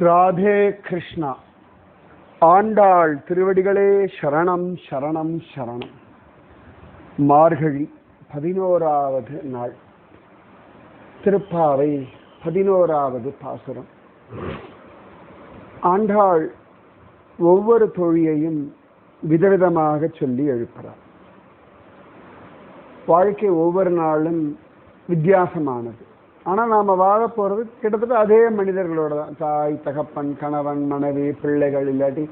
ராதே கிருஷ்ணா. ஆண்டாள் திருவடிகளே சரணம் சரணம் சரணம். மார்கழி பதினோராவது நாள். திருப்பாவை பதினோராவது பாசுரம். ஆண்டாள் ஒவ்வொரு தொழியையும் விதவிதமாக சொல்லி எழுப்புறார் வாழ்க்கை ஒவ்வொரு நாளும் வித்தியாசமானது. ஆனால் நாம வாழ போகிறது கிட்டத்தட்ட அதே மனிதர்களோட தான். தாய் தகப்பன் கணவன் மனைவி பிள்ளைகள் இல்லாட்டி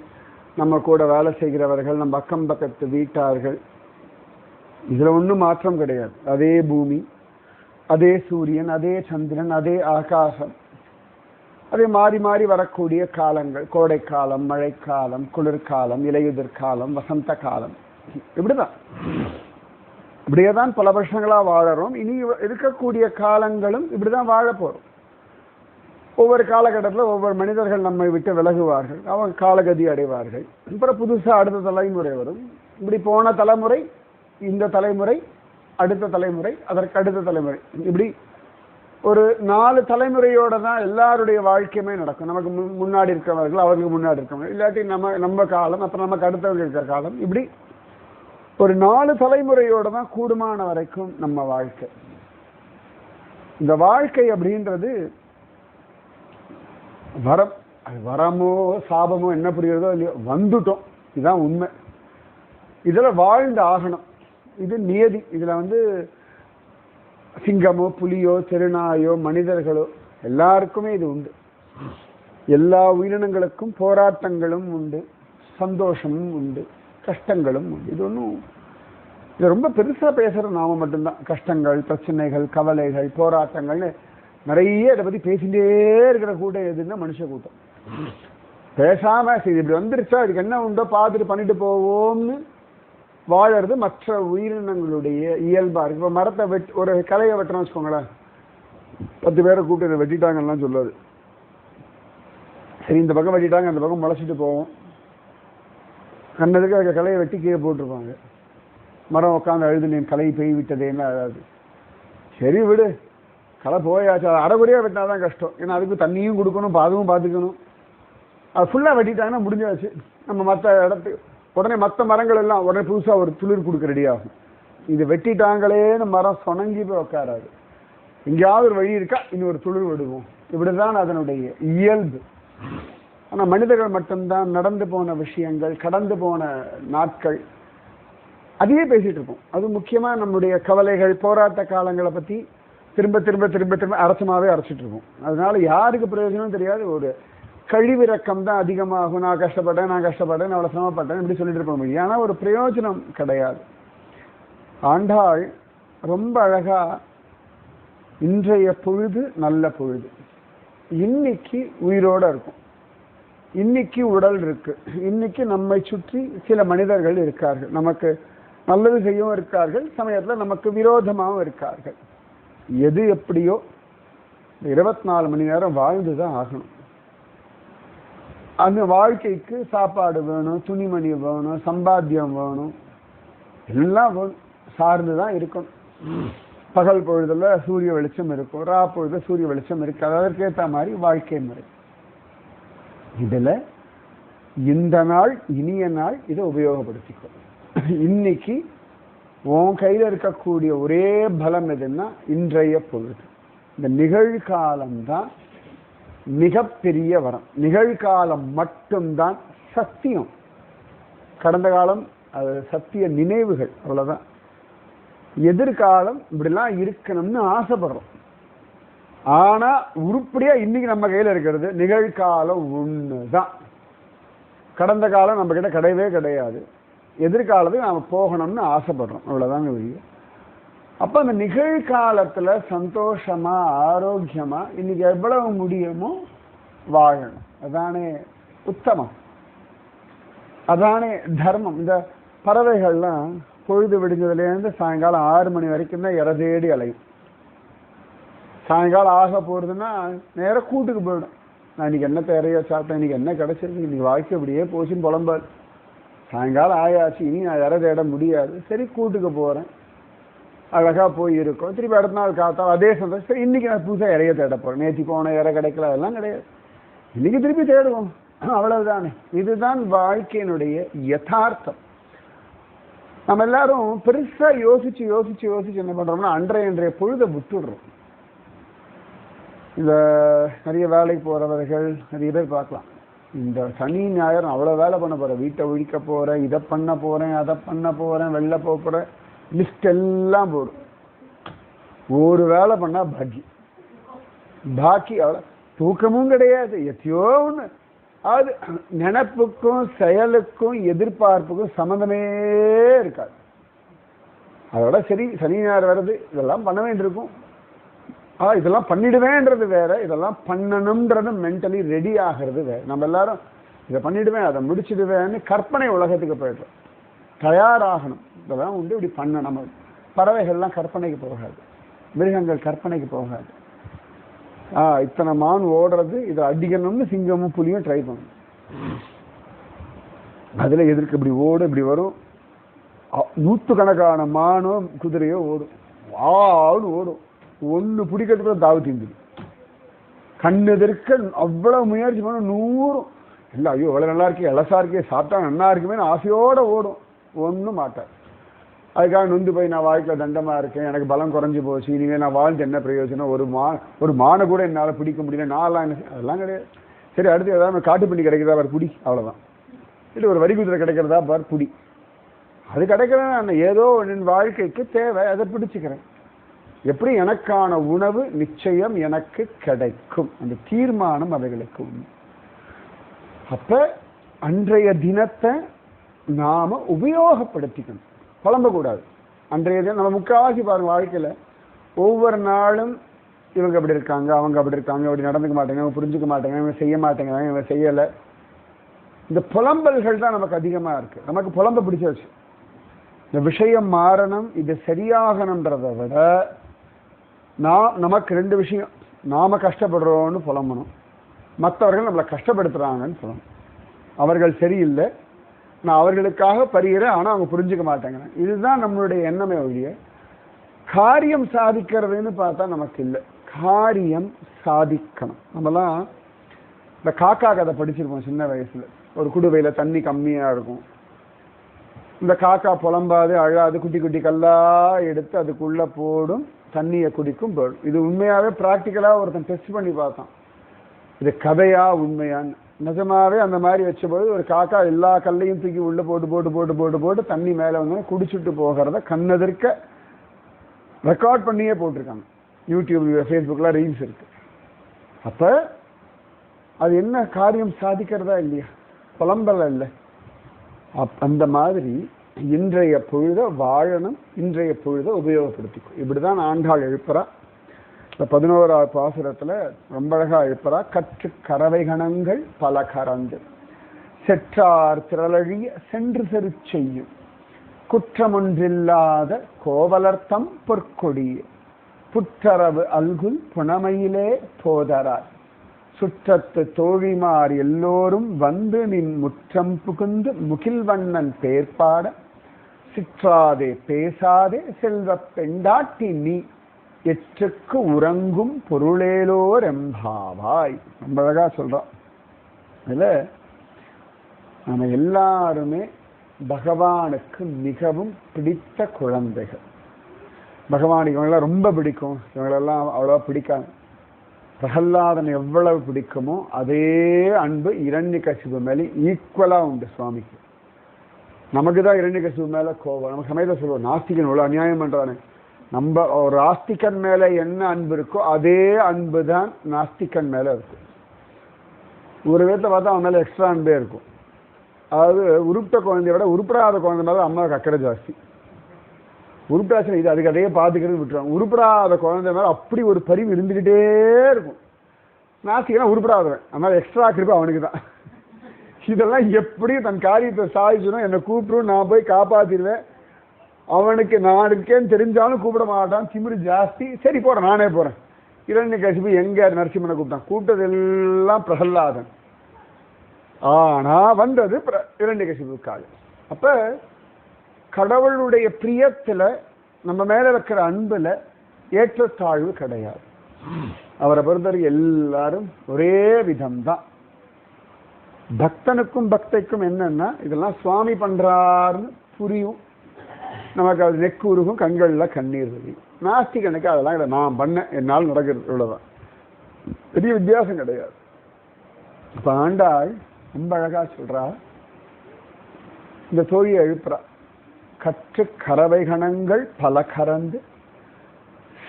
நம்ம கூட வேலை செய்கிறவர்கள் நம்ம அக்கம் பக்கத்து வீட்டார்கள். இதில் ஒன்றும் மாற்றம் கிடையாது. அதே பூமி அதே சூரியன் அதே சந்திரன் அதே ஆகாசம். அதே மாறி மாறி வரக்கூடிய காலங்கள். கோடைக்காலம் மழைக்காலம் குளிர்காலம் இலையுதிர் காலம் வசந்த காலம் இப்படிதான். இப்படியே தான் பல வருஷங்களாக வாழறோம். இனி இருக்கக்கூடிய காலங்களும் இப்படிதான் வாழ போகிறோம் ஒவ்வொரு காலகட்டத்தில் ஒவ்வொரு மனிதர்கள் நம்மை விட்டு விலகுவார்கள். அவங்க காலகதி அடைவார்கள். அப்புறம் புதுசா அடுத்த தலைமுறை வரும். இப்படி போன தலைமுறை இந்த தலைமுறை அடுத்த தலைமுறை அதற்கு அடுத்த தலைமுறை. இப்படி ஒரு நாலு தலைமுறையோட தான் எல்லாருடைய வாழ்க்கையுமே நடக்கும். நமக்கு முன்- முன்னாடி இருக்கிறவர்கள் அவர்களுக்கு முன்னாடி இருக்கவங்க இல்லாட்டி நம்ம நம்ம காலம் அப்புறம் நமக்கு அடுத்தவங்க இருக்கிற காலம். இப்படி ஒரு நாலு தலைமுறையோட தான் கூடுமான வரைக்கும் நம்ம வாழ்க்கை. இந்த வாழ்க்கை அப்படின்றது வரம். அது வரமோ சாபமோ என்ன புரியுறதோ இல்லையோ வந்துட்டோம். இதுதான் உண்மை. இதில் வாழ்ந்து ஆகணும். இது நியதி. இதில் வந்து சிங்கமோ புலியோ திருநாயோ மனிதர்களோ எல்லாருக்குமே இது உண்டு. எல்லா உயிரினங்களுக்கும் போராட்டங்களும் உண்டு. சந்தோஷமும் உண்டு. கஷ்டங்களும் இது ஒன்றும் இது ரொம்ப பெருசா பேசுகிற நாம மட்டும்தான். கஷ்டங்கள் பிரச்சனைகள் கவலைகள் போராட்டங்கள்னு நிறைய இதை பற்றி பேசிகிட்டே இருக்கிற கூட்டம் எதுன்னா மனுஷ கூட்டம். பேசாம சரி இப்படி வந்துருச்சா இதுக்கு என்ன உண்டோ பார்த்துட்டு பண்ணிட்டு போவோம்னு வாழறது மற்ற உயிரினங்களுடைய இயல்பா இருக்கு. இப்போ மரத்தை வெட் ஒரு கலையை வெட்டுறோம்னு வச்சுக்கோங்களேன். பத்து பேரை கூப்பிட்டு இதை வெட்டிட்டாங்கலாம் சொல்லாது. சரி இந்த பக்கம் வெட்டிட்டாங்க அந்த பக்கம் முளைச்சிட்டு போவோம். கண்ணதுக்கு அந்த கலையை வெட்டி கீழே போட்டிருப்பாங்க. மரம் உட்காந்து அழுது நீ கலை பெய் விட்டதேன்னு அதாவது சரி விடு. களை போயாச்சு. அதை அடகுறையாக வெட்டினா தான் கஷ்டம். ஏன்னா அதுக்கு தண்ணியும் கொடுக்கணும் பாதுவும் பார்த்துக்கணும். அது ஃபுல்லாக வெட்டிட்டாங்கன்னா முடிஞ்சாச்சு. நம்ம மற்ற இடத்துக்கு உடனே மற்ற மரங்கள் எல்லாம் உடனே புதுசாக ஒரு துளிர் கொடுக்க ரெடி ஆகும். இது வெட்டிட்டாங்களேன்னு மரம் சொணங்கி போய் உட்காராது. எங்கேயாவது ஒரு வழி இருக்கா? இன்னொரு துளிர் விடுவோம். இப்படிதான் அதனுடைய இயல்பு. ஆனால் மனிதர்கள் மட்டும்தான் நடந்து போன விஷயங்கள் கடந்து போன நாட்கள் அதையே பேசிகிட்டு இருப்போம். அது முக்கியமாக நம்முடைய கவலைகள் போராட்ட காலங்களை பற்றி திரும்ப திரும்ப திரும்ப திரும்ப அரசமாகவே அரைச்சிட்டு இருப்போம். அதனால யாருக்கு பிரயோஜனம் தெரியாது. ஒரு கழிவிறக்கம் தான் அதிகமாகும். நான் கஷ்டப்பட்டேன் நான் கஷ்டப்பட்டேன் நான் அவ்வளவு சிரமப்பட்டேன் இப்படி சொல்லிட்டு இருப்ப முடியும். ஆனால் ஒரு பிரயோஜனம் கிடையாது. ஆண்டாள் ரொம்ப அழகா இன்றைய பொழுது நல்ல பொழுது. இன்னைக்கு உயிரோட இருக்கும். இன்னைக்கு உடல் இருக்கு. இன்னைக்கு நம்மை சுற்றி சில மனிதர்கள் இருக்கார்கள். நமக்கு நல்லது செய்யவும் இருக்கார்கள். சமயத்துல நமக்கு விரோதமாகவும் இருக்கார்கள். எது எப்படியோ இருபத்தி நாலு மணி நேரம் வாழ்ந்து தான் ஆகணும். அந்த வாழ்க்கைக்கு சாப்பாடு வேணும் துணிமணி வேணும் சம்பாத்தியம் வேணும். எல்லாம் வேணும் சார்ந்து தான் இருக்கணும். பகல் பொழுதுல சூரிய வெளிச்சம் இருக்கும். ரா பொழுது சூரிய வெளிச்சம் இருக்காது அதற்கேற்ற மாதிரி வாழ்க்கை முறை. இதில் இந்த நாள் இனிய நாள் இதை உபயோகப்படுத்திக்கோ. இன்னைக்கு உன் கையில் இருக்கக்கூடிய ஒரே பலம் எதுன்னா இன்றைய பொழுது. இந்த நிகழ்காலம்தான் மிகப்பெரிய வரம். நிகழ்காலம் மட்டும்தான் சத்தியம். கடந்த காலம் அது சத்திய நினைவுகள் அவ்வளோதான் எதிர்காலம் இப்படிலாம் இருக்கணும்னு ஆசைப்படுறோம். ஆனா உருப்படியா இன்னைக்கு நம்ம கையில இருக்கிறது நிகழ்காலம் ஒண்ணுதான். கடந்த காலம் நம்ம கிட்ட கிடையவே கிடையாது. எதிர்காலத்துக்கு நாம போகணும்னு ஆசைப்படுறோம். அவ்வளவுதாங்க வெளியே அப்ப அந்த நிகழ்காலத்துல சந்தோஷமா ஆரோக்கியமா இன்னைக்கு எவ்வளவு முடியுமோ வாழணும். அதானே உத்தமம். அதானே தர்மம். இந்த பறவைகள்லாம் பொழுது விடிஞ்சதுலேருந்து சாயங்காலம் ஆறு மணி வரைக்கும் தான் இற தேடி அலையும். சாயங்காலம் ஆக போகிறதுன்னா நேராக கூட்டுக்கு போயிடும். நான் இன்னைக்கு என்ன தேரையா சாப்பிட்டேன் இன்றைக்கி என்ன கிடச்சிருக்கு இன்றைக்கி வாழ்க்கை அப்படியே போச்சுன்னு புலம்பாரு சாயங்காலம் ஆயாச்சு இனி நான் இற தேட முடியாது. சரி கூட்டுக்கு போகிறேன் அழகாக போய் இருக்கோம் திருப்பி அடுத்த நாள் காத்தால் அதே சந்தோஷம். சரி இன்றைக்கி நான் புதுசாக இறைய தேட போகிறேன் நேற்று போன இறை கிடைக்கல அதெல்லாம் கிடையாது. இன்றைக்கி திருப்பி தேடுவோம். அவ்வளவுதானே. இதுதான் வாழ்க்கையினுடைய யதார்த்தம். நம்ம எல்லாரும் பெருசாக யோசிச்சு யோசிச்சு யோசிச்சு என்ன பண்றோம்னா அன்றைய இன்றைய பொழுதை விட்டுடுறோம். இந்த நிறைய வேலைக்கு போறவர்கள் நிறைய பேர் பார்க்கலாம். இந்த சனி ஞாயிறு அவ்வளவு வேலை பண்ண போகிறேன் வீட்டை ஒழிக்க போறேன் இதை பண்ண போறேன் அதை பண்ண போறேன் வெளில போக போறேன். லிஸ்ட் எல்லாம் போடும். ஒரு வேலை பண்ணா பாக்கி. பாக்கி அவ்வளோ தூக்கமும் கிடையாது. எத்தையோ ஒன்று அது நினப்புக்கும் செயலுக்கும் எதிர்பார்ப்புக்கும் சம்மந்தமே இருக்காது. அதோட சரி சனி ஞாயிறு வருது. இதெல்லாம் பண்ண வேண்டியிருக்கும். ஆ இதெல்லாம் பண்ணிடுவேன்றது வேற இதெல்லாம் பண்ணணும்ன்றது மென்டலி ரெடி ஆகிறது வேற. நம்ம எல்லாரும் இதை பண்ணிடுவேன் அதை முடிச்சிடுவேன்னு கற்பனை உலகத்துக்கு போயிடுறோம். தயாராகணும். இதெல்லாம் உண்டு இப்படி பண்ண நம்ம பறவைகள்லாம் கற்பனைக்கு போகாது. மிருகங்கள் கற்பனைக்கு போகாது. ஆ இத்தனை மான் ஓடுறது இதை அடிக்கணும்னு சிங்கமும் புலியும் ட்ரை பண்ணும். அதில் எதிர்க்கு இப்படி ஓடும் இப்படி வரும். நூற்றுக்கணக்கான மானோ குதிரையோ ஓடும். ஆடு ஓடும். ஒன்று பிடிக்கிறதுக்குள்ள தாவு தீந்துடும் கண்ணெதிர்க்க அவ்வளோ முயற்சி பண்ண நூறும் இல்லை ஐயோ இவ்வளோ நல்லா இருக்கே இலசா இருக்கே சாப்பிட்டா நல்லா இருக்குமேன்னு ஆசையோடு ஓடும். ஒன்றும் மாட்டார் அதுக்காக நொந்து போய் நான் வாழ்க்கையில் தண்டமாக இருக்கேன் எனக்கு பலம் குறைஞ்சி போச்சு இனிமேல் நான் வாழ்ந்து என்ன பிரயோஜனம்? ஒரு மா ஒரு மானை கூட என்னால் பிடிக்க முடியல நான்லாம் என்ன அதெல்லாம் கிடையாது. சரி அடுத்து ஏதாவது காட்டு பண்ணி கிடைக்கிறதா பார் புடி அவ்வளோதான் இல்லை ஒரு வரி குதிரை கிடைக்கிறதா பார் புடி. அது கிடைக்கிறேன் நான் ஏதோ என் வாழ்க்கைக்கு தேவை அதை பிடிச்சிக்கிறேன். எப்படி எனக்கான உணவு நிச்சயம் எனக்கு கிடைக்கும்? அந்த தீர்மானம் அவைகளுக்கு உண்டு. அப்ப அன்றைய தினத்தை நாம உபயோகப்படுத்திக்கணும். புலம்பக்கூடாது. அன்றைய தினம் நம்ம முக்காவாசி பாருங்க வாழ்க்கையில. ஒவ்வொரு நாளும் இவங்க அப்படி இருக்காங்க அவங்க அப்படி இருக்காங்க அப்படி நடந்துக்க மாட்டேங்க இவங்க புரிஞ்சுக்க மாட்டேங்க இவங்க செய்ய மாட்டேங்கிறாங்க இவங்க செய்யலை. இந்த புலம்பல்கள் தான் நமக்கு அதிகமா இருக்கு. நமக்கு புலம்ப பிடிச்சாச்சு. இந்த விஷயம் மாறணும் இது சரியாகணுன்றதை விட நான் நமக்கு ரெண்டு விஷயம். நாம் கஷ்டப்படுறோன்னு புலம்பணும். மற்றவர்கள் நம்மளை கஷ்டப்படுத்துகிறாங்கன்னு சொல்லணும் அவர்கள் சரியில்லை. நான் அவர்களுக்காக பரிகிறேன் ஆனால் அவங்க புரிஞ்சுக்க மாட்டேங்கிறேன் இதுதான் நம்மளுடைய எண்ணமே ஒழிய காரியம் சாதிக்கிறதுன்னு பார்த்தா நமக்கு இல்லை. காரியம் சாதிக்கணும். நம்மலாம் இந்த காக்கா கதை படிச்சிருப்போம் சின்ன வயசில். ஒரு குடுவையில் தண்ணி கம்மியாக இருக்கும். இந்த காக்கா புலம்பாது அழாது குட்டி குட்டி கல்லா எடுத்து அதுக்குள்ள போடும் தண்ணியை குடிக்கும் போடும் இது உண்மையாவே ப்ராக்டிக்கலாக ஒருத்தன் டெஸ்ட் பண்ணி பார்த்தான். இது கதையா உண்மையான்னு. நிஜமாவே அந்த மாதிரி வச்சபோது ஒரு காக்கா எல்லா கல்லையும் தூக்கி உள்ள போட்டு போட்டு போட்டு போட்டு போட்டு தண்ணி மேல வந்து குடிச்சிட்டு போகிறத கண்ணெதிர்க்க ரெக்கார்ட் பண்ணியே போட்டிருக்காங்க. யூடியூப் ஃபேஸ்புக்கில் ரீல்ஸ் இருக்கு. அப்போ அது என்ன காரியம் சாதிக்கிறதா இல்லையா? புலம்பல இல்லை. அப் அந்த மாதிரி இன்றைய பொழுத வாழணும் இன்றைய பொழுத உபயோகப்படுத்திக்கும் இப்படிதான் ஆண்டாள் எழுப்புறா. இந்த பதினோராவது பாசுரத்துல ரொம்ப அழகா எழுப்புறா. கற்று கறவை கணங்கள் பல கரந்து செற்றார் திரளழிய சென்று செரு செய்யும். குற்றமொன்றில்லாத கோவலர்த்தம் பொற்கொடிய புற்றரவு அல்குல் புனமையிலே போதரார் சுற்றத்து தோழிமார் எல்லோரும் வந்து நின் முற்றம் புகுந்து முகில்வண்ணன் பேர்பாட சிற்றாதே பேசாதே செல்வ பெண்டாட்டி நீ எற்றுக்கு உறங்கும் பொருளேலோர் எம்பாவாய். ரொம்ப அழகா சொல்றான் இதுல நம்ம எல்லாருமே பகவானுக்கு மிகவும் பிடித்த குழந்தைகள். பகவானுக்கு இவங்களாம் ரொம்ப பிடிக்கும். இவங்களெல்லாம் அவ்வளோவா பிடிக்காது. பிரகல்லாதன் எவ்வளவு பிடிக்குமோ அதே அன்பு இரண்யகசிபு மேலே ஈக்குவலாக உண்டு சுவாமிக்கு. நமக்கு தான் இரண்யகசிபு மேலே கோபம். நம்ம சமயத்தில் சொல்லுவோம் நாஸ்திகன் இவ்வளோ அநியாயம் பண்ணுறானே நம்ம ஒரு ஆஸ்திகன் மேலே என்ன அன்பு இருக்கோ அதே அன்பு தான் நாஸ்திகன் மேலே இருக்கும் ஒரு விதத்தை பார்த்தா அவன் மேலே எக்ஸ்ட்ரா அன்பே இருக்கும். அதாவது உருப்பிட்ட குழந்தைய விட உருப்பிடாத குழந்தை மேலே அம்மாவுக்கு அக்கறை ஜாஸ்தி. உருப்படாச்சு இது அதுக்கு கதையே பார்த்துக்கிறது விட்டுருவாங்க. உருப்படாத குழந்தை மேலே அப்படி ஒரு பரிவு இருந்துக்கிட்டே இருக்கும். நாசிக்கலாம் உருப்படாதவன். அதனால் எக்ஸ்ட்ரா கிருப்பு அவனுக்கு தான் இதெல்லாம் எப்படி தன் காரியத்தை சாதிச்சனும் என்னை கூப்பிடும் நான் போய் காப்பாற்றிடுவேன் அவனுக்கு நான் இருக்கேன்னு தெரிஞ்சாலும் கூப்பிட மாட்டான். திமிரு ஜாஸ்தி. சரி போகிறேன் நானே போகிறேன் இரண்டு கசிப்பு எங்கே நரசிம்மனை கூப்பிட்டான். கூப்பிட்டது எல்லாம் பிரகல்லாதன் ஆனால் வந்தது பிர- இரண்டு கசிப்புக்காக அப்போ கடவுளுடைய பிரியத்தில் நம்ம மேல வைக்கிற அன்பில் ஏற்றத்தாழ்வு கிடையாது. அவரை பொறுத்தவரைக்கும் எல்லாரும் ஒரே விதம்தான். பக்தனுக்கும் பக்தைக்கும் என்னன்னா இதெல்லாம் சுவாமி பண்றாருன்னு புரியும். நமக்கு அது நெக்கு உருகும் கண்களில் கண்ணீர் வழி நாஸ்திகனுக்கு அதெல்லாம் இல்லை நான் பண்ணேன் என்னால் நடக்கிறது இவ்வளோதான் பெரிய வித்தியாசம் கிடையாது. இப்போ ஆண்டாள் ரொம்ப அழகாக சொல்கிறா இந்த தோழியை எழுப்புறா. கற்று கறவை கணங்கள் பல கறந்து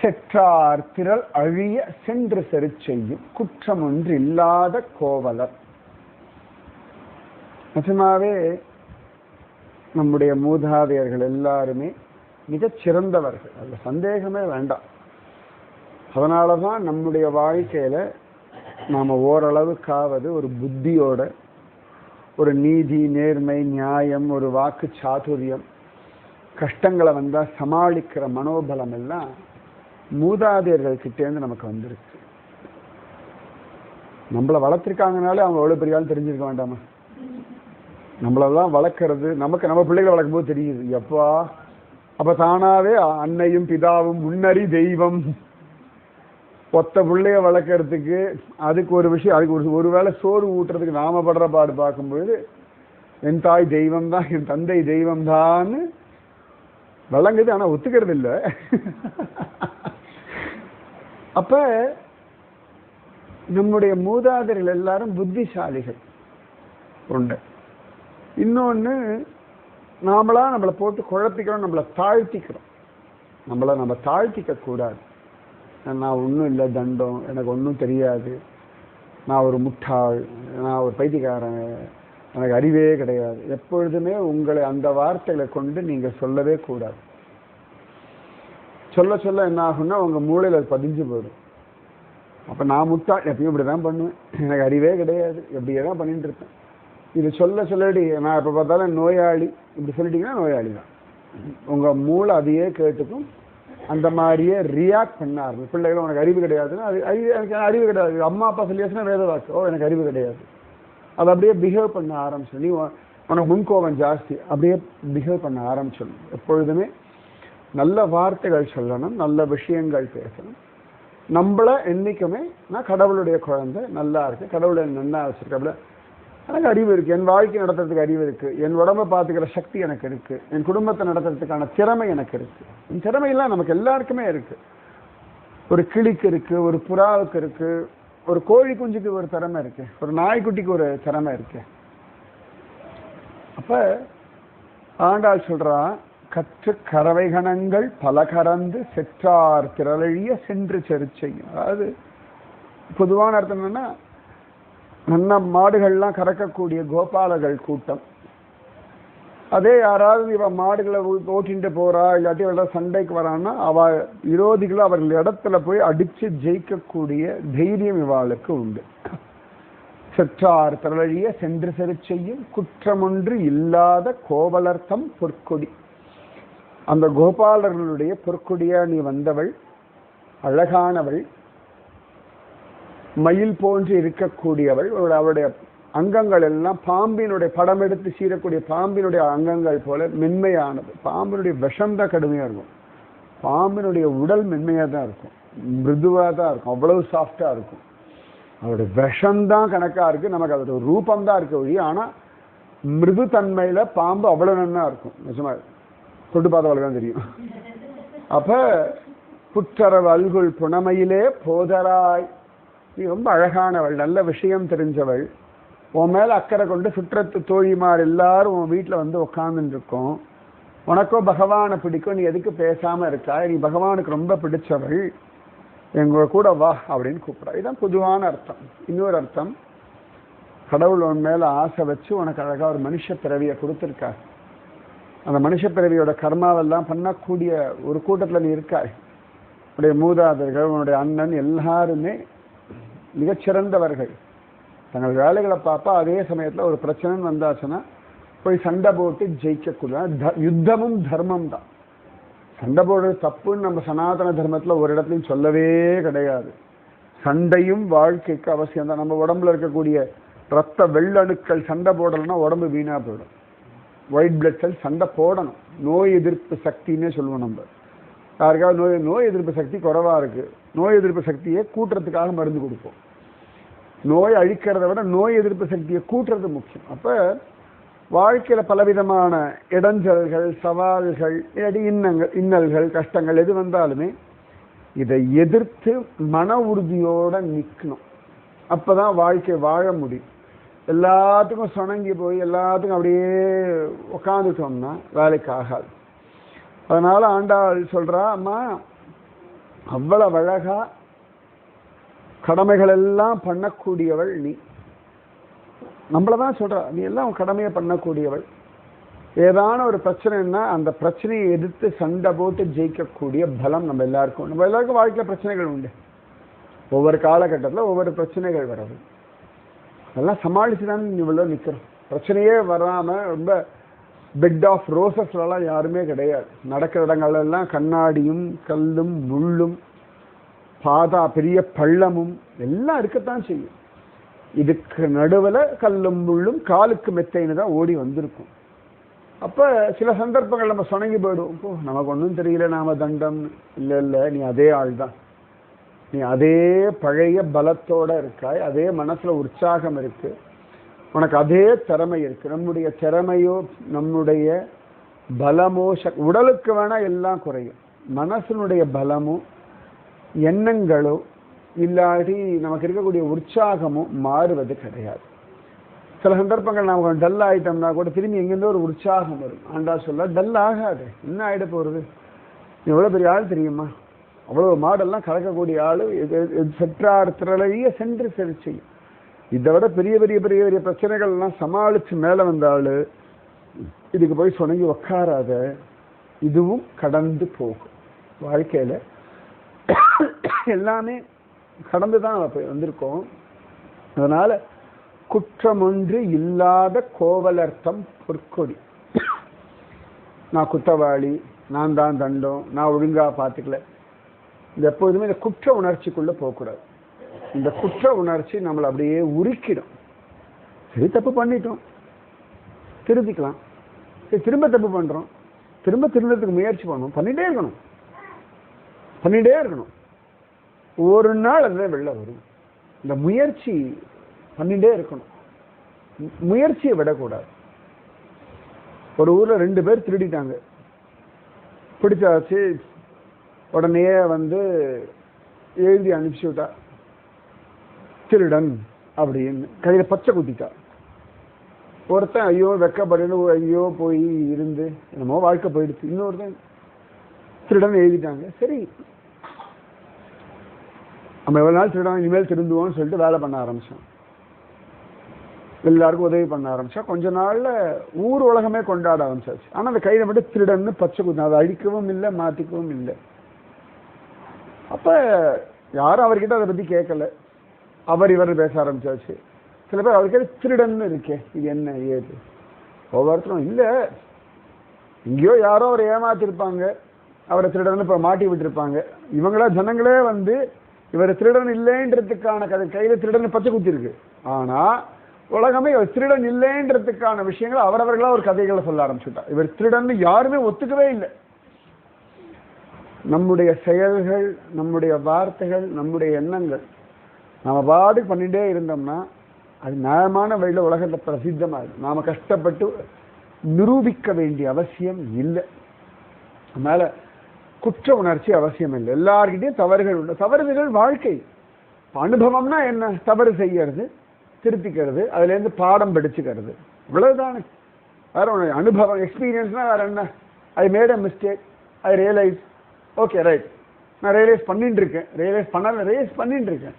செற்றார் திரள் அழிய சென்று செரு செய்யும் குற்றம் ஒன்று இல்லாத கோவலர். நிஜமாவே நம்முடைய மூதாதையர்கள் எல்லாருமே மிகச் சிறந்தவர்கள். அதுல சந்தேகமே வேண்டாம். அதனால தான் நம்முடைய வாழ்க்கையில நாம் ஓரளவுக்காவது ஒரு புத்தியோட ஒரு நீதி நேர்மை நியாயம் ஒரு வாக்கு சாதுரியம் கஷ்டங்களை வந்தால் சமாளிக்கிற மனோபலம் எல்லாம் மூதாதையர்கள் கிட்டேருந்து நமக்கு வந்திருக்கு. நம்மளை வளர்த்துருக்காங்கனாலே அவங்க எவ்வளோ பெரிய தெரிஞ்சிருக்க வேண்டாமா? நம்மளெல்லாம் வளர்க்கறது நமக்கு நம்ம பிள்ளைகளை வளர்க்கும் போது தெரியுது. எப்பா அப்போ தானாவே அன்னையும் பிதாவும் முன்னறி தெய்வம். ஒத்த பிள்ளைய வளர்க்கறதுக்கு அதுக்கு ஒரு விஷயம் அதுக்கு ஒரு ஒருவேளை சோறு ஊட்டுறதுக்கு நாம படுற பாடு பார்க்கும்பொழுது என் தாய் தெய்வம் தான் என் தந்தை தெய்வம் தான்னு வழங்குது ஆனால் ஒத்துக்கிறது இல்லை அப்ப நம்முடைய மூதாதையர்கள் எல்லாரும் புத்திசாலிகள். ஒன்று இன்னொன்று நாமளா நம்மளை போட்டு குழப்பிக்கிறோம் நம்மளை தாழ்த்திக்கிறோம். நம்மளை நம்ம தாழ்த்திக்க கூடாது. நான் ஒன்றும் இல்லை தண்டம் எனக்கு ஒன்றும் தெரியாது. நான் ஒரு முட்டாள் நான் ஒரு பைத்தியக்காரன் எனக்கு அறிவே கிடையாது. எப்பொழுதுமே உங்களை அந்த வார்த்தைகளை கொண்டு நீங்கள் சொல்லவே கூடாது. சொல்ல சொல்ல என்ன ஆகும்னா உங்கள் மூளையில் அது பதிஞ்சு போயிடும். அப்போ நான் முட்டாள் எப்பயும் இப்படி தான் பண்ணுவேன். எனக்கு அறிவே கிடையாது. இப்படியே தான் பண்ணிட்டு இருப்பேன். இது சொல்ல சொல்லடி நான் எப்போ பார்த்தாலும் நோயாளி. இப்படி சொல்லிட்டீங்கன்னா நோயாளி தான் உங்கள் மூளை அதையே கேட்டுக்கும். அந்த மாதிரியே ரியாக்ட் பண்ண ஆரம்பிச்சு பிள்ளைகள் உனக்கு அறிவு கிடையாதுன்னா அது அறிவு எனக்கு அறிவு கிடையாது. அம்மா அப்பா சொல்லியாச்சுன்னா வேத வாக்கு. ஓ எனக்கு அறிவு கிடையாது. அது அப்படியே பிஹேவ் பண்ண ஆரம்பிச்சிடும். நீ உனக்கு முன்கோபம் ஜாஸ்தி. அப்படியே பிஹேவ் பண்ண ஆரம்பிச்சிடும். எப்பொழுதுமே நல்ல வார்த்தைகள் சொல்லணும் நல்ல விஷயங்கள் பேசணும். நம்மள என்றைக்குமே நான் கடவுளுடைய குழந்தை நல்லா இருக்கு கடவுளை நல்லா வச்சிருக்க எனக்கு அறிவு இருக்குது என் வாழ்க்கை நடத்துறதுக்கு அறிவு இருக்குது என் உடம்ப பார்த்துக்கிற சக்தி எனக்கு இருக்குது என் குடும்பத்தை நடத்துறதுக்கான திறமை எனக்கு இருக்குது என் திறமையெல்லாம் நமக்கு எல்லாருக்குமே இருக்குது ஒரு கிளிக்கு இருக்குது ஒரு புறாவுக்கு இருக்குது ஒரு கோழி குஞ்சுக்கு ஒரு திறமை இருக்கு. ஒரு நாய்க்குட்டிக்கு ஒரு திறமை இருக்கு. அப்ப ஆண்டாள் சொல்றா கற்று கறவைகணங்கள் பல கறந்து செற்றார் திரளழிய சென்று செரு அதாவது பொதுவான அர்த்தம் என்னன்னா நல்ல மாடுகள்லாம் கறக்கக்கூடிய கோபாலர்கள் கூட்டம். அதே யாராவது இவ மாடுகளை ஓ- போறா இல்லாட்டி அவள சண்டைக்கு வரான்னா அவ விரோதிகளை அவர்கள் இடத்துல போய் அடிச்சு ஜெயிக்கக்கூடிய தைரியம் இவாளுக்கு உண்டு. செற்றார் திரளிய சென்று செரு செய்யும் குற்றமொன்று இல்லாத கோவலர்த்தம் பொற்கொடி. அந்த கோபாலர்களுடைய பொற்கொடியா நீ வந்தவள் அழகானவள் மயில் போன்று இருக்கக்கூடியவள் அவளுடைய அங்கங்கள் எல்லாம் பாம்பினுடைய படம் எடுத்து சீரக்கூடிய பாம்பினுடைய அங்கங்கள் போல மென்மையானது. பாம்பினுடைய விஷம் தான் இருக்கும். பாம்பினுடைய உடல் மென்மையாக தான் இருக்கும். மிருதுவாக தான் இருக்கும். அவ்வளவு சாஃப்டாக இருக்கும். அதோடைய விஷம்தான் கணக்காக இருக்குது நமக்கு அதோட ரூபம் தான் இருக்க வழி ஆனால் மிருது தன்மையில் பாம்பு அவ்வளோ நன்னா இருக்கும். நிஜமா தொட்டு பார்த்தவளுக்கு தான் தெரியும். அப்போ புற்றரவு அல்குள் புனமையிலே போதராய். நீ ரொம்ப அழகானவள் நல்ல விஷயம் தெரிஞ்சவள். உன் மேலே அக்கறை கொண்டு சுற்றத்து தோழிமார் எல்லாரும் உன் வீட்டில் வந்து உட்கார்ந்துட்டு இருக்கோம் உனக்கோ பகவானை பிடிக்கும் நீ எதுக்கு பேசாமல் இருக்கா? நீ பகவானுக்கு ரொம்ப பிடிச்சவள். எங்க கூட வா அப்படின்னு கூப்பிடா இதுதான் பொதுவான அர்த்தம். இன்னொரு அர்த்தம் கடவுள் உன் மேலே ஆசை வச்சு உனக்கு அழகாக ஒரு மனுஷ பிறவியை கொடுத்துருக்கார். அந்த மனுஷ பிறவியோட கர்மாவெல்லாம் பண்ணக்கூடிய ஒரு கூட்டத்தில் நீ இருக்காய். உன்னுடைய மூதாதர்கள் உன்னுடைய அண்ணன் எல்லாருமே மிகச்சிறந்தவர்கள். தங்கள் வேலைகளை பார்ப்பா அதே சமயத்தில் ஒரு பிரச்சனைன்னு வந்தாச்சுன்னா போய் சண்டை போட்டு ஜெயிக்கக்கூடாது த- யுத்தமும் தர்மம் தான். சண்டை போடுறது தப்புன்னு நம்ம சனாதன தர்மத்தில் ஒரு இடத்துலையும் சொல்லவே கிடையாது. சண்டையும் வாழ்க்கைக்கு அவசியம் தான். நம்ம உடம்புல இருக்கக்கூடிய ரத்த வெள்ளணுக்கள் சண்டை போடலைன்னா உடம்பு வீணாக போயிடும். ஒயிட் பிளட் செல் சண்டை போடணும். நோய் எதிர்ப்பு சக்தின்னே சொல்லுவோம் நம்ம. யாருக்காவது நோய் நோய் எதிர்ப்பு சக்தி குறவாக இருக்குது நோய் எதிர்ப்பு சக்தியை கூட்டுறதுக்காக மருந்து கொடுப்போம். நோய் அழிக்கிறத விட நோய் எதிர்ப்பு சக்தியை கூட்டுறது முக்கியம். அப்போ வாழ்க்கையில் பலவிதமான இடைஞ்சல்கள் சவால்கள் இல்லாட்டி இன்னங்கள் இன்னல்கள் கஷ்டங்கள் எது வந்தாலுமே இதை எதிர்த்து மன உறுதியோடு நிற்கணும் அப்போ தான் வாழ்க்கை வாழ முடியும். எல்லாத்துக்கும் சுணங்கி போய் எல்லாத்துக்கும் அப்படியே உக்காந்துட்டோம்னா வேலைக்கு ஆகாது. அதனால் ஆண்டாள் சொல்கிறா அம்மா அவ்வளவு அழகாக கடமைகள் எல்லாம் பண்ணக்கூடியவள் நீ. நம்மள தான் சொல்கிற நீ எல்லாம் அவன் கடமையை பண்ணக்கூடியவள். ஏதான ஒரு பிரச்சனைன்னா அந்த பிரச்சனையை எதிர்த்து சண்டை போட்டு ஜெயிக்கக்கூடிய பலம் நம்ம எல்லாருக்கும். நம்ம எல்லாருக்கும் வாழ்க்கையில் பிரச்சனைகள் உண்டு. ஒவ்வொரு காலகட்டத்தில் ஒவ்வொரு பிரச்சனைகள் வர்றது. அதெல்லாம் சமாளித்து தான் இவ்வளோ நிற்கிறோம் பிரச்சனையே வராமல் ரொம்ப பெட் ஆஃப் ரோசஸ்லலாம் யாருமே கிடையாது. நடக்கிற இடங்கள்லாம் கண்ணாடியும் கல்லும் முள்ளும் பாதா பெரிய பள்ளமும் எல்லாம் இருக்கத்தான் செய்யும். இதுக்கு நடுவில் கல்லும் முள்ளும் காலுக்கு மெத்தைன்னு தான் ஓடி வந்திருக்கும். அப்போ சில சந்தர்ப்பங்கள் நம்ம சுணங்கி போயிடுவோம். போ நமக்கு ஒன்றும் தெரியல நாம தண்டம். இல்லை இல்லை நீ அதே ஆள் தான் நீ அதே பழைய பலத்தோடு இருக்காய். அதே மனசில் உற்சாகம் இருக்குது உனக்கு அதே திறமை இருக்குது நம்முடைய திறமையோ நம்முடைய பலமோ சக் உடலுக்கு வேணால் எல்லாம் குறையும். மனசனுடைய பலமோ எண்ணங்களோ இல்லாட்டி நமக்கு இருக்கக்கூடிய உற்சாகமும் மாறுவது கிடையாது. சில சந்தர்ப்பங்கள் நாம் கொஞ்சம் டல் ஆகிட்டோம்னா கூட திரும்பி எங்கேருந்தோ ஒரு உற்சாகம் வரும். ஆண்டா சொல்ல டல் ஆகாது என்ன ஆகிட போகிறது எவ்வளோ பெரிய ஆள் தெரியுமா? அவ்வளோ மாடெல்லாம் கலக்கக்கூடிய ஆள் செற்றார் திரளைய சென்று சரி செய்யும். இதை விட பெரிய பெரிய பெரிய பெரிய பிரச்சனைகள்லாம் சமாளித்து மேலே வந்த இதுக்கு போய் சொன்னங்கி உக்காராத இதுவும் கடந்து போகும். வாழ்க்கையில் எல்லாமே கடந்து தான் போய் வந்திருக்கோம். அதனால குற்றமொன்று இல்லாத கோவலர்த்தம் பொற்கொடி. நான் குற்றவாளி நான் தான் தண்டம் நான் ஒழுங்கா பார்த்துக்கல இந்த எப்போதுமே இந்த குற்ற உணர்ச்சிக்குள்ள போகக்கூடாது. இந்த குற்ற உணர்ச்சி நம்மளை அப்படியே உருக்கிடும். சரி தப்பு பண்ணிட்டோம். திருத்திக்கலாம். சரி திரும்ப தப்பு பண்றோம். திரும்ப திருந்ததுக்கு முயற்சி பண்ணணும் பண்ணிட்டே இருக்கணும். பண்ணிகிட்டே இருக்கணும். ஒரு நாள் அந்த வெளில வரும். இந்த முயற்சி பண்ணிகிட்டே இருக்கணும். முயற்சியை விடக்கூடாது. ஒரு ஊர்ல ரெண்டு பேர் திருடிட்டாங்க. பிடிச்சாச்சு. உடனே வந்து எழுதி அனுப்பிச்சு விட்டா. திருடன் அப்படின்னு. கையில் பச்சை குத்திட்டா. ஒருத்தன் ஐயோ வெக்கப்படன்னு ஐயோ போய் இருந்து என்னமோ வாழ்க்கை போயிடுச்சு. இன்னொருத்தன் திருடன் எழுதிட்டாங்க. சரி. நம்ம எவ்வளவு நாள் திருடன் இனிமேல் திருந்துவோம்னு சொல்லிட்டு வேலை பண்ண ஆரம்பிச்சோம். எல்லாருக்கும் உதவி பண்ண ஆரம்பிச்சா கொஞ்ச நாள்ல ஊர் உலகமே கொண்டாட ஆரம்பிச்சாச்சு. ஆனா அந்த கையில மட்டும் திருடன்னு பச்சை குத்து அதை அழிக்கவும் இல்லை மாத்திக்கவும் இல்லை. அப்ப யாரும் அவர்கிட்ட அதை பத்தி கேட்கல. அவர் இவர் பேச ஆரம்பிச்சாச்சு. சில பேர் அவருக்கு திருடன்னு இருக்கே இது என்ன ஏது? ஒவ்வொருத்தரும் இல்ல. எங்கேயோ யாரோ அவரை ஏமாத்திருப்பாங்க. அவரை திருடன் இப்போ மாட்டி விட்டுருப்பாங்க. இவங்களா ஜனங்களே வந்து இவர் திருடன் இல்லைன்றதுக்கான கதை கையில் திருடன் பச்சை குத்திருக்கு ஆனா உலகமே இவர் திருடன் இல்லைன்றதுக்கான விஷயங்களை அவரவர்களா ஒரு கதைகளை சொல்ல ஆரம்பிச்சுட்டா இவர் திருடன் யாருமே ஒத்துக்கவே இல்லை. நம்முடைய செயல்கள் நம்முடைய வார்த்தைகள் நம்முடைய எண்ணங்கள் நாம பாடு பண்ணிட்டே இருந்தோம்னா அது நியாயமான வழியில உலகத்துல பிரசித்தமாகும் நாம கஷ்டப்பட்டு நிரூபிக்க வேண்டிய அவசியம் இல்லை. அதனால் குற்ற உணர்ச்சி அவசியம் இல்லை எல்லார்கிட்டையும் தவறுகள் உண்டு. தவறுகள் வாழ்க்கை. அனுபவம்னா என்ன? தவறு செய்யறது திருத்திக்கிறது அதுலேருந்து பாடம் படிச்சுக்கிறது. இவ்வளவுதானே. வேற ஒன்று அனுபவம் எக்ஸ்பீரியன்ஸ்னா வேற என்ன? I made a mistake I realise okay right நான் ரியலைஸ் பண்ணிட்டு இருக்கேன் ரியலைஸ் பண்ணல ரியலைஸ் பண்ணிட்டு இருக்கேன்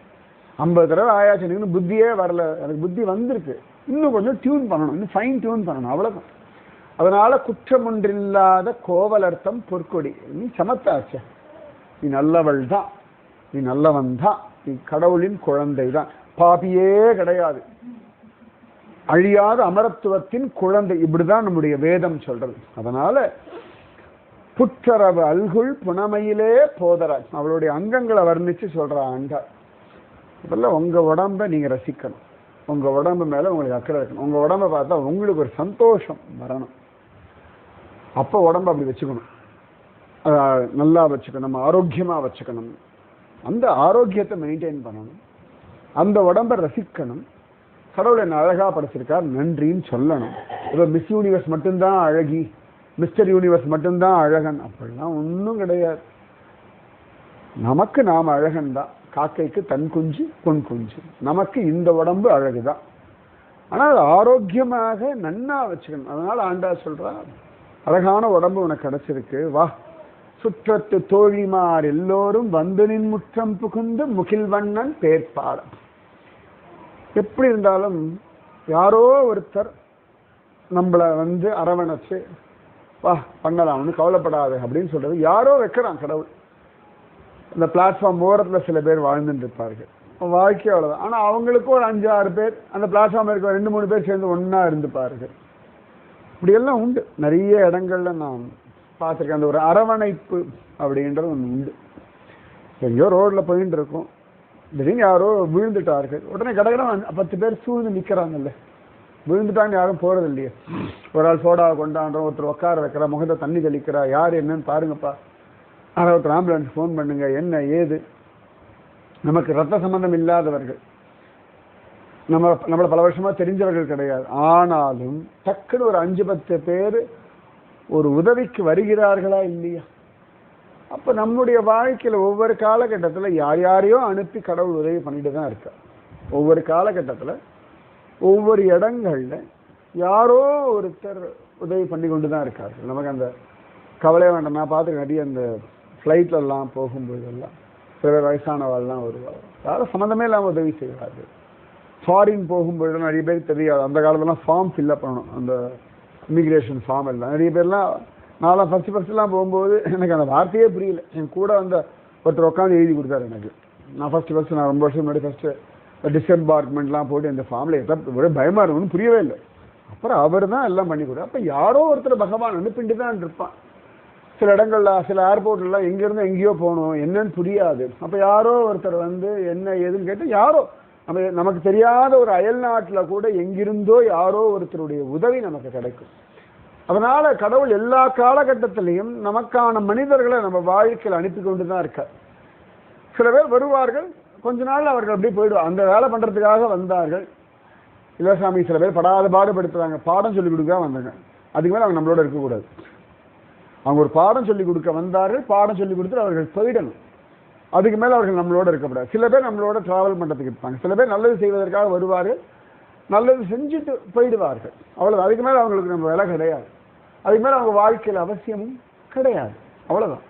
ஐம்பது தடவை ஆயாச்சு எனக்கு புத்தியே வரல. எனக்கு புத்தி வந்திருக்கு. இன்னும் கொஞ்சம் டியூன் பண்ணணும். இன்னும் ஃபைன் டியூன் பண்ணணும். அவ்வளோதான் அதனால குற்றம் ஒன்றில்லாத கோவலர்த்தம் பொற்கொடி. நீ சமத்தாச்ச. நீ நல்லவள் தான். நீ நல்லவன் தான். நீ கடவுளின் குழந்தை தான். பாபியே கிடையாது. அழியாத அமரத்துவத்தின் குழந்தை. இப்படிதான் நம்முடைய வேதம் சொல்றது. அதனால புற்றரவு அல்குள் புனமையிலே போதராஜ். அவளுடைய அங்கங்களை வர்ணிச்சு சொல்ற ஆண்டா. முதல்ல உங்க உடம்ப நீங்க ரசிக்கணும். உங்க உடம்பு மேல உங்களுக்கு அக்கறை இருக்கணும். உங்க உடம்ப பார்த்தா உங்களுக்கு ஒரு சந்தோஷம் வரணும். அப்போ உடம்ப அப்படி வச்சுக்கணும். நல்லா வச்சுக்கணும் ஆரோக்கியமாக வச்சுக்கணும். அந்த ஆரோக்கியத்தை மெயின்டைன் பண்ணணும். அந்த உடம்பை ரசிக்கணும். கடவுள் என்ன அழகாக படைச்சிருக்கார். நன்றின்னு சொல்லணும். இப்போ மிஸ் யூனிவர்ஸ் மட்டும்தான் அழகி மிஸ்டர் யூனிவர்ஸ் மட்டும்தான் அழகன் அப்படிலாம் ஒன்றும் கிடையாது. நமக்கு நாம் அழகன் தான். காக்கைக்கு தன் குஞ்சு பொன் குஞ்சு. நமக்கு இந்த உடம்பு அழகு தான் ஆனால் அது ஆரோக்கியமாக நன்னா வச்சுக்கணும். அதனால் ஆண்டா சொல்கிறார் அழகான உடம்பு உனக்கு கிடைச்சிருக்கு. வா. சுற்றத்து தோழிமார் எல்லோரும் வந்தனின் முற்றம் புகுந்து முகில்வண்ணன் பேர்பாடம் எப்படி இருந்தாலும் யாரோ ஒருத்தர் நம்மளை வந்து அரவணைச்சு வா பண்ணலாம் ஒன்றும் கவலைப்படாது அப்படின்னு சொல்றது யாரோ வைக்கிறான் கடவுள். இந்த பிளாட்ஃபார்ம் ஓரத்தில் சில பேர் வாழ்ந்துட்டு இருப்பார்கள். வாழ்க்கை அவ்வளோதான் ஆனால் அவங்களுக்கும் ஒரு அஞ்சு ஆறு பேர் அந்த பிளாட்ஃபார்ம் இருக்க ரெண்டு மூணு பேர் சேர்ந்து ஒன்றா இருந்துப்பார்கள். இப்படியெல்லாம் உண்டு. நிறைய இடங்கள்ல நான் பார்த்துருக்கேன். அந்த ஒரு அரவணைப்பு அப்படின்றது ஒன்று உண்டு. எங்கேயோ ரோட்டில் போயின்னு இருக்கும். திடீர்னு யாரோ விழுந்துட்டார்கள். உடனே கடகடம் பத்து பேர் சூழ்ந்து நிற்கிறாங்கல்ல விழுந்துட்டாங்க யாரும் போகிறது இல்லையே ஒரு ஆள் சோடாவை கொண்டாடுறோம். ஒருத்தர் உட்கார வைக்கிறா முகத்தை தண்ணி தெளிக்கிறா யார் என்னன்னு பாருங்கப்பா. ஆனால் ஒருத்தர் ஆம்புலன்ஸ் ஃபோன் பண்ணுங்க என்ன ஏது? நமக்கு ரத்த சம்மந்தம் இல்லாதவர்கள். நம்ம நம்மளை பல வருஷமாக தெரிஞ்சவர்கள் கிடையாது. ஆனாலும் டக்குன்னு ஒரு அஞ்சு பத்து பேர் ஒரு உதவிக்கு வருகிறார்களா இல்லையா? அப்போ நம்முடைய வாழ்க்கையில் ஒவ்வொரு காலகட்டத்தில் யார் யாரையோ அனுப்பி கடவுள் உதவி பண்ணிட்டு தான் இருக்கா. ஒவ்வொரு காலகட்டத்தில் ஒவ்வொரு இடங்கள்ல யாரோ ஒருத்தர் உதவி பண்ணி கொண்டு தான் இருக்கார்கள். நமக்கு அந்த கவலை வேண்டாம். நான் பார்த்துருக்கேன் நிறைய அந்த ஃப்ளைட்லலாம் போகும்போதெல்லாம் சில பேர் வயசானவாள்லாம் வருவாள். யாரும் சம்மந்தமே இல்லாமல் உதவி செய்வார்கள். ஃபாரின் போகும்போது நிறைய பேர் தெரியாது. அந்த காலத்துலாம் ஃபார்ம் ஃபில்அப் பண்ணணும். அந்த இமிக்ரேஷன் ஃபார்ம் எல்லாம். நிறைய பேர்லாம் நான்லாம் ஃபஸ்ட்டு ஃபஸ்ட்டுலாம் போகும்போது எனக்கு அந்த வார்த்தையே புரியல. என் கூட வந்த ஒருத்தர் உட்காந்து எழுதி கொடுத்தாரு எனக்கு. நான் ஃபஸ்ட்டு ஃபஸ்ட்டு நான் ரொம்ப வருஷம் முன்னாடி ஃபஸ்ட்டு டிஸ்எம்பார்க்மெண்ட்லாம் போட்டு இந்த ஃபார்மில் எதாவது ஒரே பயமாக இருக்கும்னு புரியவே இல்லை. அப்புறம் அவர் தான் எல்லாம் பண்ணி கொடுத்தார். அப்போ யாரோ ஒருத்தர் பகவான் அனுப்பிட்டு தான் இருப்பான். சில இடங்கள்ல சில ஏர்போர்ட்லாம் எங்கேருந்து எங்கேயோ போகணும். என்னன்னு புரியாது. அப்போ யாரோ ஒருத்தர் வந்து என்ன ஏதுன்னு கேட்டு யாரோ நம்ம நமக்கு தெரியாத ஒரு அயல் நாட்டில் கூட எங்கிருந்தோ யாரோ ஒருத்தருடைய உதவி நமக்கு கிடைக்கும். அதனால கடவுள் எல்லா காலகட்டத்திலையும் நமக்கான மனிதர்களை நம்ம வாழ்க்கையில் அனுப்பி கொண்டு தான் இருக்கார். சில பேர் வருவார்கள் கொஞ்ச நாள் அவர்கள் அப்படியே போயிடுவாங்க அந்த வேலை பண்ணுறதுக்காக வந்தார்கள். இல்லை சாமி சில பேர் படாத பாடுபடுத்துறாங்க. பாடம் சொல்லிக் கொடுக்க வந்தாங்க. அதுக்கு மேலே அவங்க நம்மளோட இருக்கக்கூடாது. அவங்க ஒரு பாடம் சொல்லி கொடுக்க வந்தார்கள் பாடம் சொல்லிக் கொடுத்துட்டு அவர்கள் போயிடணும். அதுக்கு மேலே அவர்கள் நம்மளோட இருக்கக்கூடாது சில பேர் நம்மளோட டிராவல் பண்ணுறதுக்கு இருப்பாங்க. சில பேர் நல்லது செய்வதற்காக வருவார்கள். நல்லது செஞ்சுட்டு போயிடுவார்கள். அவ்வளோதான் அதுக்கு மேலே அவங்களுக்கு நம்ம விலை கிடையாது. அதுக்கு மேலே அவங்க வாழ்க்கையில் அவசியமும் கிடையாது. அவ்வளோதான்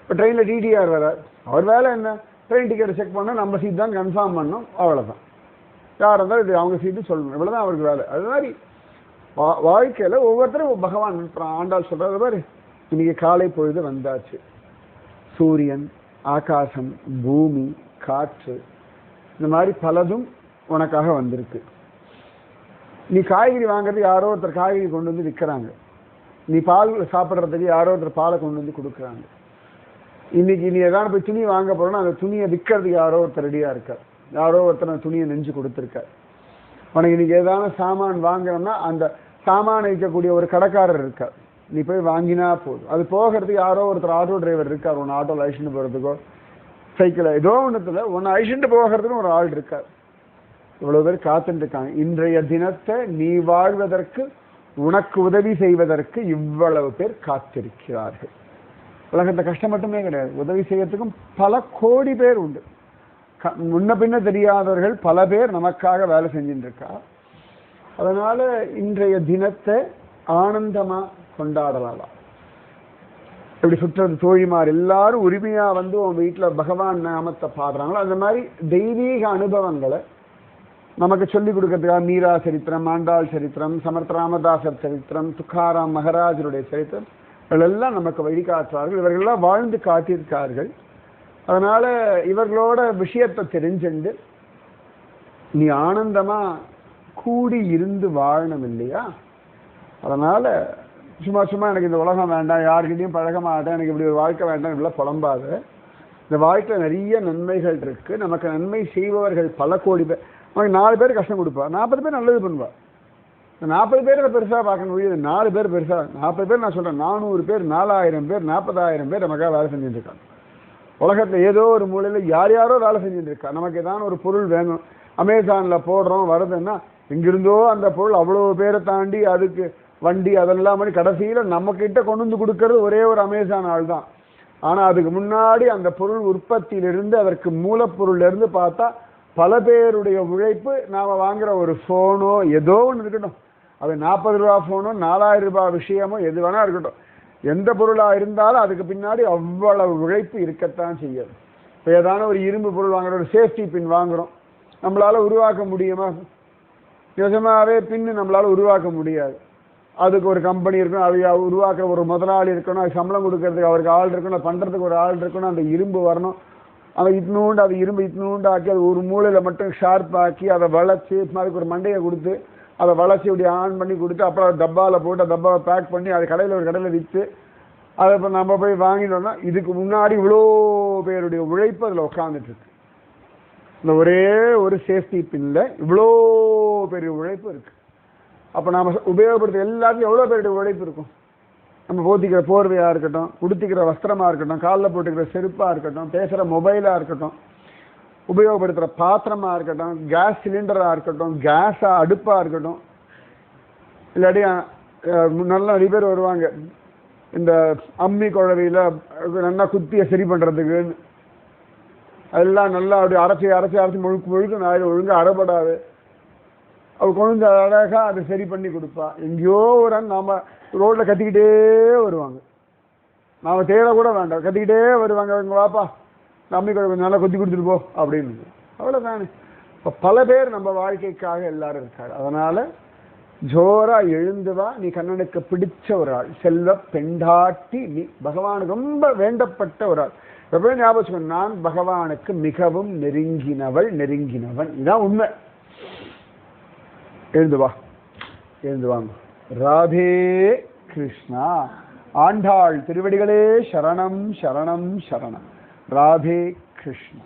இப்போ ட்ரெயினில் டிடிஆர் வரார் அவர் வேலை என்ன? ட்ரெயின் டிக்கெட் செக் பண்ணால் நம்ம சீட் தான் கன்ஃபார்ம் பண்ணோம். அவ்வளோதான் யார் இருந்தாலும் இது அவங்க சீட்டு சொல்லணும். இவ்வளோதான் அவருக்கு வேலை. அது மாதிரி வா வாழ்க்கையில் ஒவ்வொருத்தரும் பகவான் ஆண்டாள் சொல்கிறது மாதிரி இன்றைக்கி காலை பொழுது வந்தாச்சு. சூரியன் ஆகாசம் பூமி காற்று இந்த மாதிரி பலதும் உனக்காக வந்திருக்கு. நீ காய்கறி வாங்குறது யாரோ ஒருத்தர் காய்கறி கொண்டு வந்து விற்கிறாங்க. நீ பால் சாப்பிட்றதுக்கு யாரோ ஒருத்தர் பாலை கொண்டு வந்து கொடுக்குறாங்க. இன்னைக்கு நீ எதாவது போய் துணி வாங்க போறோம்னா அந்த துணியை விற்கிறதுக்கு யாரோ ஒருத்தர் ரெடியாக இருக்கார். யாரோ ஒருத்தர் துணியை நெஞ்சு கொடுத்துருக்கார். உனக்கு இன்னைக்கு ஏதாவது சாமான் வாங்குறோம்னா அந்த சாமான் வைக்கக்கூடிய ஒரு கடைக்காரர் இருக்கார். நீ போய் வாங்கினா போதும். அது போகிறதுக்கு யாரோ ஒருத்தர் ஆட்டோ டிரைவர் இருக்கார் உன்னை ஆட்டோவில் அழிச்சுட்டு போகிறதுக்கோ சைக்கிள் ஏதோ ஒன்றுத்தில் உன்னை அழிச்சுட்டு போகிறதுக்கும் ஒரு ஆள் இருக்கார். இவ்வளவு பேர் காத்துட்டுருக்காங்க. இன்றைய தினத்தை நீ வாழ்வதற்கு உனக்கு உதவி செய்வதற்கு இவ்வளவு பேர் காத்திருக்கிறார்கள். உலகத்தை கஷ்டம் மட்டுமே கிடையாது. உதவி செய்யறதுக்கும் பல கோடி பேர் உண்டு. க- முன்ன பின்ன தெரியாதவர்கள் பல பேர் நமக்காக வேலை செஞ்சுட்டு இருக்கா அதனால இன்றைய தினத்தை ஆனந்தமா கொண்டாடலாம். இப்படி சுற்றது தோழிமார் எல்லாரும் உரிமையா வந்து உன் வீட்டில் பகவான் நாமத்தை பாடுறாங்களோ அந்த மாதிரி தெய்வீக அனுபவங்களை நமக்கு சொல்லிக் கொடுக்கறதுக்காக மீரா சரித்திரம் ஆண்டாள் சரித்திரம் சமர்த்த ராமதாசர் சரித்திரம் துக்காராம் மகராஜருடைய சரித்திரம் இவர்களெல்லாம் நமக்கு வழிகாட்டுறார்கள் இவர்களெல்லாம் வாழ்ந்து காட்டியிருக்கார்கள். அதனால இவர்களோட விஷயத்தை தெரிஞ்சுண்டு நீ ஆனந்தமா கூடி இருந்து வாழணும் இல்லையா? அதனால சும்மா சும்மா எனக்கு இந்த உலகம் வேண்டாம் யாருக்கிட்டையும் பழக மாட்டேன் எனக்கு இப்படி ஒரு வாழ்க்கை வேண்டாம் இப்படிலாம் புலம்பாது. இந்த வாழ்க்கையில் நிறைய நன்மைகள் இருக்குது நமக்கு நன்மை செய்பவர்கள் பல கோடி பேர். நமக்கு நாலு பேர் கஷ்டம் கொடுப்பா. நாற்பது பேர் நல்லது பண்ணுவா. இந்த நாற்பது பேரை பெருசாக பார்க்க முடியாது. நாலு பேர் பெருசாக நாற்பது பேர் நான் சொல்கிறேன் நானூறு பேர் நாலாயிரம் பேர் நாற்பதாயிரம் பேர் நமக்காக வேலை செஞ்சுட்டு இருக்காங்க. உலகத்தில் ஏதோ ஒரு மூலையில் யார் யாரோ வேலை செஞ்சுட்டு இருக்கா. நமக்கு ஏதாவது ஒரு பொருள் வேணும். அமேசானில் போடுறோம் வருதுன்னா எங்கிருந்தோ அந்த பொருள் அவ்வளோ பேரை தாண்டி அதுக்கு வண்டி அதெல்லாம் பண்ணி கடைசியில் நம்ம கிட்ட கொண்டு வந்து கொடுக்கறது ஒரே ஒரு அமேசான் ஆள் தான் ஆனால் அதுக்கு முன்னாடி அந்த பொருள் உற்பத்தியிலிருந்து அதற்கு மூலப்பொருள்லேருந்து பார்த்தா பல பேருடைய உழைப்பு நாம் வாங்குற ஒரு ஃபோனோ ஏதோ ஒன்று இருக்கட்டும். அது நாற்பது ரூபா ஃபோனோ நாலாயிரம் ரூபாய் விஷயமோ எது வேணா இருக்கட்டும். எந்த பொருளாக இருந்தாலும் அதுக்கு பின்னாடி அவ்வளவு உழைப்பு இருக்கத்தான் செய்யும். இப்போ ஏதான ஒரு இரும்பு பொருள் வாங்குற ஒரு சேஃப்டி பின் வாங்குறோம். நம்மளால் உருவாக்க முடியுமா? நிஜமாகவே பின்னு நம்மளால் உருவாக்க முடியாது. அதுக்கு ஒரு கம்பெனி இருக்கணும் அது உருவாக்குற ஒரு முதலாளி இருக்கணும் அது சம்பளம் கொடுக்கறதுக்கு அவருக்கு ஆள் இருக்கணும் பண்ணுறதுக்கு ஒரு ஆள் இருக்கணும் அந்த இரும்பு வரணும். அதை இட்னூண்டு அது இரும்பு இட்னூண்டு ஆக்கி அது ஒரு மூலையில் மட்டும் ஷார்ப் ஆக்கி அதை வளைச்சி அதுக்கு ஒரு மண்டையை கொடுத்து அதை வளைச்சி இப்படி ஆன் பண்ணி கொடுத்து அப்புறம் அதை டப்பாவில் போட்டு டப்பாவை பேக் பண்ணி அது கடையில் ஒரு கடையில் விற்று அதை இப்போ நம்ம போய் வாங்கிட்டோம்னா இதுக்கு முன்னாடி இவ்வளோ பேருடைய உழைப்பு அதில் உட்காந்துட்டுருக்கு இந்த ஒரே ஒரு சேஃப்டி பின்னில் இவ்வளோ பெரிய உழைப்பு இருக்குது அப்போ நாம் உபயோகப்படுத்த எல்லாத்தையும் எவ்வளோ பேருடைய உழைப்பு இருக்கும்? நம்ம போத்திக்கிற போர்வையாக இருக்கட்டும் உடுத்திக்கிற வஸ்திரமாக இருக்கட்டும் காலில் போட்டுக்கிற செருப்பாக இருக்கட்டும் பேசுகிற மொபைலாக இருக்கட்டும் உபயோகப்படுத்துகிற பாத்திரமாக இருக்கட்டும் கேஸ் சிலிண்டராக இருக்கட்டும் கேஸாக அடுப்பாக இருக்கட்டும் இல்லாட்டி நல்லா நல்ல நிறைய பேர் வருவாங்க. இந்த அம்மி குழவையில் நல்லா குத்தியை சரி பண்ணுறதுக்குன்னு அதெல்லாம் நல்லா அப்படி அரைச்சி அரைச்சி அரைச்சி முழுக்க முழுக்க நாயில் ஒழுங்காக அறப்படாது அவள் கொண்டு வந்து அழகாக அதை சரி பண்ணி கொடுப்பா. எங்கேயோ ஒரு நாம் ரோட்டில் கத்திக்கிட்டே வருவாங்க. நாம் தேட கூட வேண்டாம். கத்திக்கிட்டே வருவாங்க. அவங்க வாப்பா நம்பி கொஞ்சம் நல்லா கொத்தி கொடுத்துட்டு போ அப்படின்னு அவ்வளோதானே இப்போ பல பேர் நம்ம வாழ்க்கைக்காக எல்லாரும் இருக்காரு அதனால் ஜோரா எழுந்துவா நீ கண்ணனுக்கு பிடிச்ச ஒரு ஆள். செல்வ பெண்டாட்டி நீ பகவானுக்கு ரொம்ப வேண்டப்பட்ட ஒரு ஆள். எப்பவுமே ஞாபகம் நான் பகவானுக்கு மிகவும் நெருங்கினவள் நெருங்கினவன். இதுதான் உண்மை. எழுந்து வா. எழுந்து வாங்க. ராதே கிருஷ்ணா. ஆண்டாள் திருவடிகளே சரணம் சரணம் சரணம். ராதே கிருஷ்ணா.